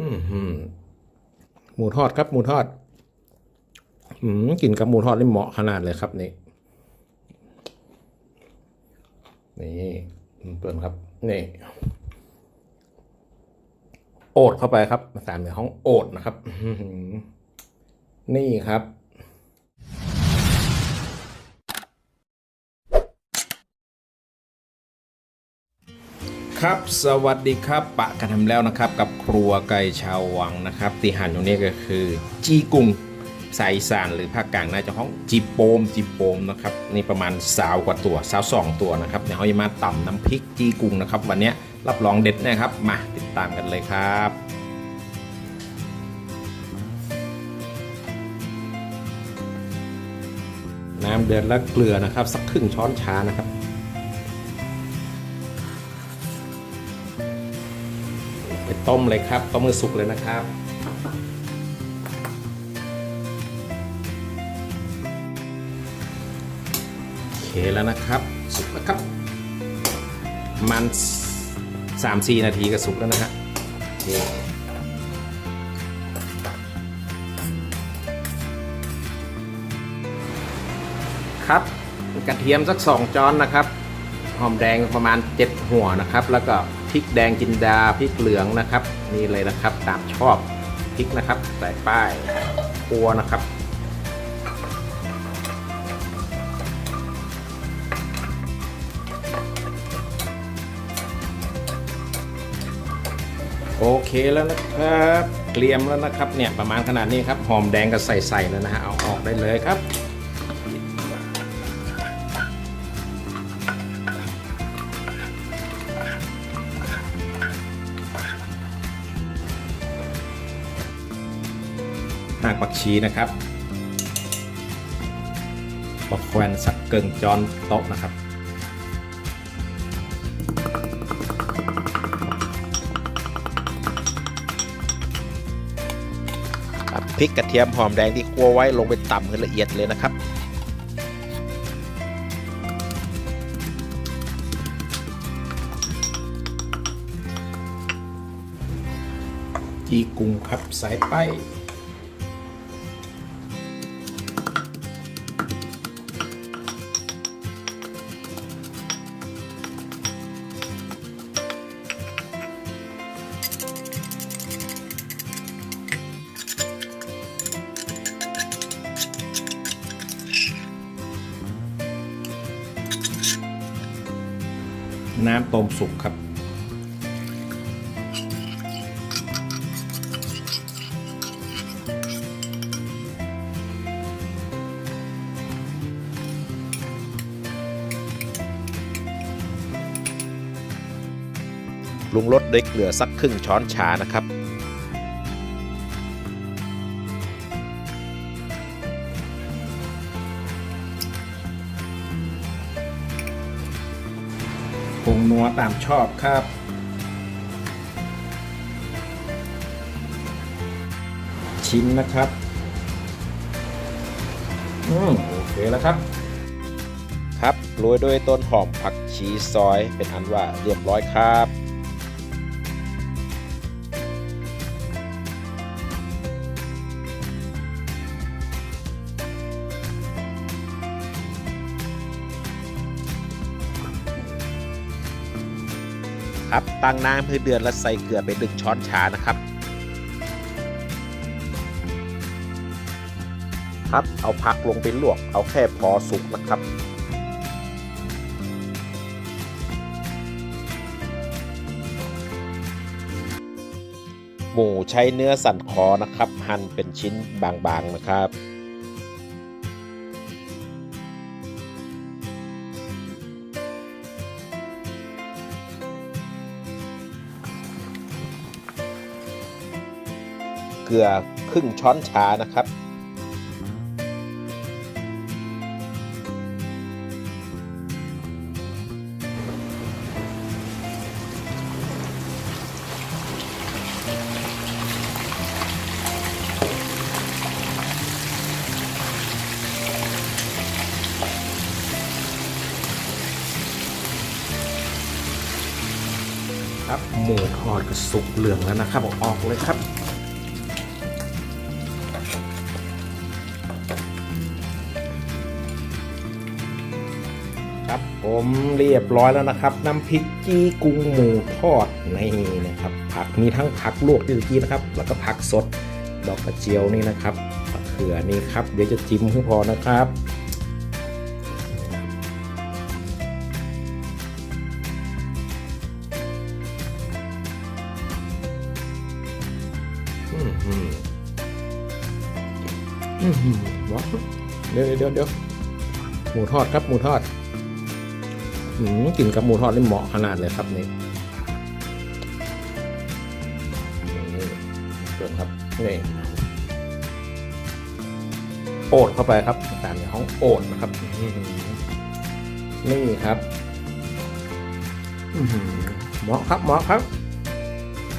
อืมหมูทอดครับ หมูทอด อืมกินกับหมูทอดนี่เหมาะขนาดเลยครับนี่ นี่เปิดครับ นี่โอดเข้าไปครับภาษาเหนือของโอดนะครับ นี่ครับ ครับ สวัสดีครับปะกันทำแล้วนะครับ กับครัวไก่ชาววังนะครับที่หันตรงนี้ก็คือ จีกุงสายสานหรือภาคกลางน่าจะห้องจีโปมจีโปมนะครับนี่ประมาณสาวกว่าตัวสาวสองตัวนะครับเดี๋ยวเขาจะมาต่ำน้ำพริกจีกุงนะครับวันนี้รับรองเด็ดนะครับมาติดตามกันเลยครับน้ำเดือดแล้วเกลือนะครับ สักครึ่งช้อนชานะครับ ต้มเลยครับต้มมือสุกเลยนะครับโอเคแล้วนะครับสุกแล้วครับประมันสามสี่นาทีก็สุกแล้วนะฮะโอเคครับกระเทียมสักสองจอนนะครับ หอมแดงประมาณ7หัวนะครับ แล้วก็ พริกแดงจินดาพริกเหลืองนะครับนี่เลยนะครับตามชอบพริกนะครับใส่ป้ายคัวนะครับโอเคแล้วนะครับ เกลียมแล้วนะครับเนี่ยประมาณขนาดนี้ครับหอมแดงก็ใส่ๆแล้วนะฮะเอาออกได้เลยครับากผักชีนะครับบักแควนสักเกิงจอนโต๊ะนะครับ พริกกระเทียมหอมแดงที่คั่วไว้ลงไปต่ำให้ละเอียดเลยนะครับจีกุ้งครับสายไป น้ำต้มสุกครับ ปรุงรสด้วยเกลือสักครึ่งช้อนชานะครับ งนัวตามชอบครับ ชิ้นนะครับ อืมโอเคแล้วครับ ครับโรยด้วยต้นหอมผักชีซอยเป็นอันว่าเรียบร้อยครับ ครับตั้งน้ำให้เดือดและใส่เกลือไปหนึ่งช้อนชานะครับ ครับเอาผักลงไปลวกเอาแค่พอสุกนะครับหมูใช้เนื้อสันคอนะครับ หั่นเป็นชิ้นบางๆนะครับ กลือครึ่งช้อนชานะครับ ครับหมูทอดก็สุกเหลืองแล้วนะครับออกเลยครับ ครับผมเรียบร้อยแล้วนะครับ น้ำพริกจี้กุ้งหมูทอดนี่นะครับ ผักมีทั้งผักลวกที่ตะกี้นะครับ แล้วก็ผักสดดอกกระเจียวนี่นะครับมะเขือนี่ครับ เดี๋ยวจะจิ้มให้พอนะครับอืมอืมอืมอืมว้าวเดี๋ยวเดี๋ยวเดี๋ยวหมูทอดครับหมูทอด กินกับหมูทอดนี่เหมาะขนาดเลยครับนี่นี่ครับนี่โอดเข้าไปครับตามในห้องโอดนะครับนี่ครับเหมาะครับเหมาะครับ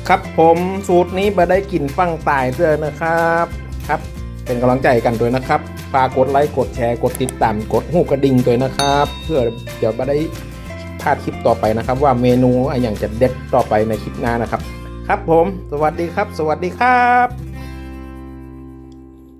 ครับผมสูตรนี้มาได้กลิ่นฟังตายเด้อนะครับ ครับ เป็นกำลังใจกันด้วยนะครับฝากกดไลค์กดแชร์กดติดตามกดหูกระดิ่งด้วยนะครับ เพื่อเดี๋ยวมาได้ พลาดคลิปต่อไปนะครับ ว่าเมนูอะไรอย่างจะเด็ดต่อไปในคลิปหน้านะครับ ครับผม สวัสดีครับ สวัสดีครับ